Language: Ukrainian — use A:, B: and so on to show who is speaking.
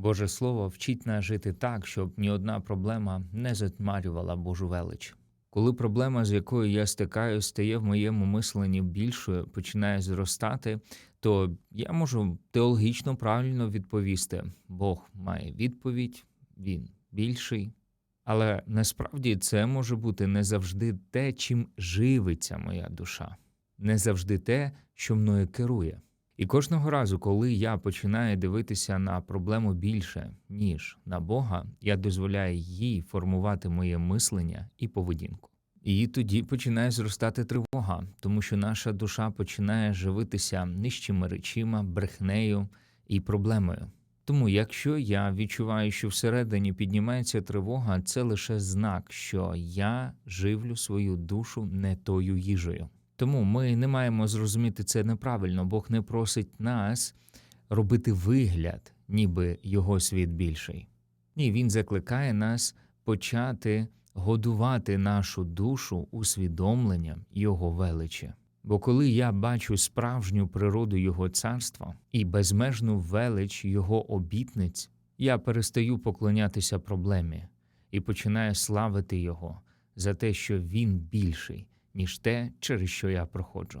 A: Боже Слово вчить нас жити так, щоб ні одна проблема не затьмарювала Божу велич. Коли проблема, з якою я стикаюсь, стає в моєму мисленні більшою, починає зростати, то я можу теологічно правильно відповісти: Бог має відповідь, він більший. Але насправді це може бути не завжди те, чим живиться моя душа, не завжди те, що мною керує. І кожного разу, коли я починаю дивитися на проблему більше, ніж на Бога, я дозволяю їй формувати моє мислення і поведінку. І тоді починає зростати тривога, тому що наша душа починає живитися нижчими речима, брехнею і проблемою. Тому, якщо я відчуваю, що всередині піднімається тривога, це лише знак, що я живлю свою душу не тою їжею. Тому ми не маємо зрозуміти це неправильно. Бог не просить нас робити вигляд, ніби його світ більший. Ні, він закликає нас почати годувати нашу душу усвідомленням його величі. Бо коли я бачу справжню природу його царства і безмежну велич його обітниць, я перестаю поклонятися проблемі і починаю славити його за те, що він більший, ніж те, через що я проходжу.